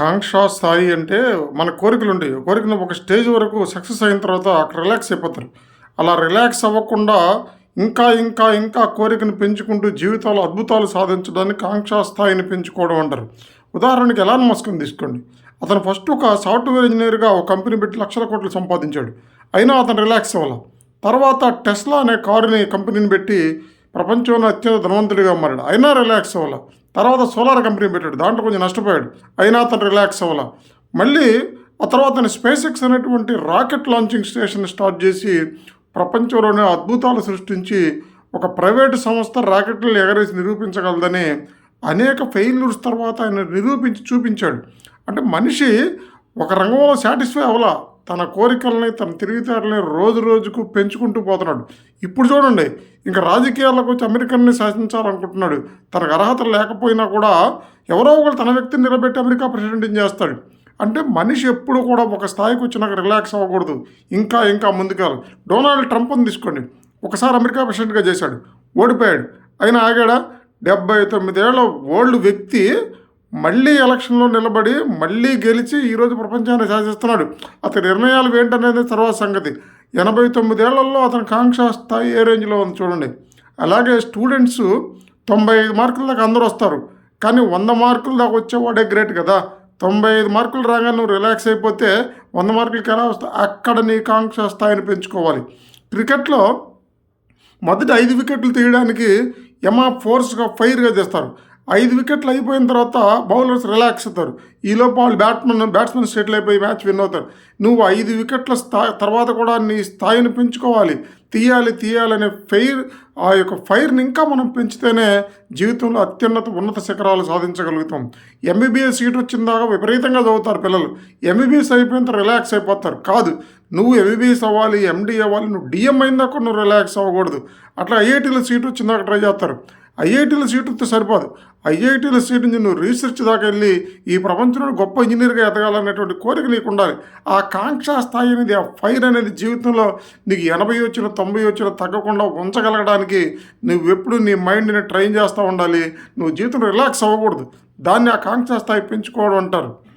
కాంక్ష స్థాయి అంటే మన కోరికలు ఉండేవి కోరికను ఒక స్టేజ్ వరకు సక్సెస్ అయిన తర్వాత అక్కడ రిలాక్స్ అయిపోతారు. అలా రిలాక్స్ అవ్వకుండా ఇంకా ఇంకా ఇంకా కోరికను పెంచుకుంటూ జీవితాలు అద్భుతాలు సాధించడానికి కాంక్ష స్థాయిని పెంచుకోవడం అంటారు. ఉదాహరణకి ఎలాన్ మస్క్ని తీసుకోండి. అతను ఫస్ట్ ఒక సాఫ్ట్వేర్ ఇంజనీర్గా ఒక కంపెనీ పెట్టి లక్షల కోట్లు సంపాదించాడు. అయినా అతను రిలాక్స్ అవ్వాలి. తర్వాత టెస్లా అనే కారుని కంపెనీని పెట్టి ప్రపంచంలో అత్యంత ధనవంతుడిగా మారాడు. అయినా రిలాక్స్ అవ్వాల. తర్వాత సోలార్ కంపెనీ పెట్టాడు. దాంట్లో కొంచెం నష్టపోయాడు. అయినా అతను రిలాక్స్ అవ్వాల. మళ్ళీ ఆ తర్వాత ఆయన స్పేస్ ఎక్స్ అనేటువంటి రాకెట్ లాంచింగ్ స్టేషన్ స్టార్ట్ చేసి ప్రపంచంలోనే అద్భుతాలు సృష్టించి ఒక ప్రైవేటు సంస్థ రాకెట్లను ఎగరేసి నిరూపించగలదని అనేక ఫెయిల్యూర్స్ తర్వాత ఆయన నిరూపించి చూపించాడు. అంటే మనిషి ఒక రంగంలో సాటిస్ఫై అవ్వాల. తన కోరికల్ని తన తెలివితేటల్ని రోజు రోజుకు పెంచుకుంటూ పోతున్నాడు. ఇప్పుడు చూడండి ఇంకా రాజకీయాలకు వచ్చి అమెరికన్ని శాసించాలనుకుంటున్నాడు. తనకు అర్హత లేకపోయినా కూడా ఎవరో ఒకరు తన వ్యక్తిని నిలబెట్టి అమెరికా ప్రెసిడెంట్ని చేస్తాడు. అంటే మనిషి ఎప్పుడు కూడా ఒక స్థాయికి వచ్చినాక రిలాక్స్ అవ్వకూడదు. ఇంకా ఇంకా ముందుకెళ్ళాలి. డొనాల్డ్ ట్రంప్ని తీసుకోండి. ఒకసారి అమెరికా ప్రెసిడెంట్గా చేశాడు. ఓడిపోయాడు. అయినా ఆగాడా? డెబ్బై తొమ్మిదేళ్ళ ఓల్డ్ వ్యక్తి మళ్ళీ ఎలక్షన్లో నిలబడి మళ్ళీ గెలిచి ఈరోజు ప్రపంచాన్ని శాసిస్తున్నాడు. అతని నిర్ణయాలు ఏంటనేది తర్వాత సంగతి. ఎనభై తొమ్మిదేళ్ళలో అతని కాంక్ష స్థాయి ఏ రేంజ్లో ఉంది చూడండి. అలాగే స్టూడెంట్స్ తొంభై ఐదు మార్కుల దాకా అందరూ వస్తారు. కానీ వంద మార్కుల దాకా వచ్చేవాడే గ్రేట్ కదా. తొంభై ఐదు మార్కులు రాగానే నువ్వు రిలాక్స్ అయిపోతే వంద మార్కులకి ఎలా వస్తా? అక్కడ నీ కాంక్ష స్థాయిని పెంచుకోవాలి. క్రికెట్లో మొదటి ఐదు వికెట్లు తీయడానికి యమా ఫోర్స్గా ఫైర్గా చేస్తారు. ఐదు వికెట్లు అయిపోయిన తర్వాత బౌలర్స్ రిలాక్స్ అవుతారు. ఈలోపు వాళ్ళు బ్యాట్మెన్ బ్యాట్స్మెన్ సెటిల్ అయిపోయి మ్యాచ్ విన్ అవుతారు. నువ్వు ఐదు వికెట్ల స్థాయి తర్వాత కూడా నీ స్థాయిని పెంచుకోవాలి. తీయాలి తీయాలనే ఫైర్ ఆ యొక్క ఫైర్ని ఇంకా మనం పెంచితేనే జీవితంలో అత్యున్నత ఉన్నత శిఖరాలు సాధించగలుగుతాం. ఎంబీబీఎస్ సీట్ వచ్చిన దాకా విపరీతంగా చదువుతారు పిల్లలు. ఎంబీబీఎస్ అయిపోయిన రిలాక్స్ అయిపోతారు. కాదు నువ్వు ఎంబీబీఎస్ అవ్వాలి ఎండీ అవ్వాలి నువ్వు డిఎం అయిన దాకా నువ్వు రిలాక్స్ అవ్వకూడదు. అట్లా ఐఐటీలో సీట్ వచ్చిందాక ట్రై చేస్తారు. ఐఐటీల సీటుతో వస్తే సరిపోదు. ఐఐటీల సీటు నుంచి నువ్వు రీసెర్చ్ దాకా వెళ్ళి ఈ ప్రపంచంలో గొప్ప ఇంజనీర్గా ఎదగాలనేటువంటి కోరిక నీకు ఉండాలి. ఆ కాంక్ష స్థాయి అనేది ఆ ఫైర్ అనేది జీవితంలో నీకు ఎనభై వచ్చిన తొంభై వచ్చిన తగ్గకుండా ఉంచగలగడానికి నువ్వు ఎప్పుడు నీ మైండ్ని ట్రైన్ చేస్తూ ఉండాలి. నువ్వు జీవితంలో రిలాక్స్ అవ్వకూడదు. దాన్ని ఆ కాంక్ష స్థాయి పెంచుకోవడం అంటారు.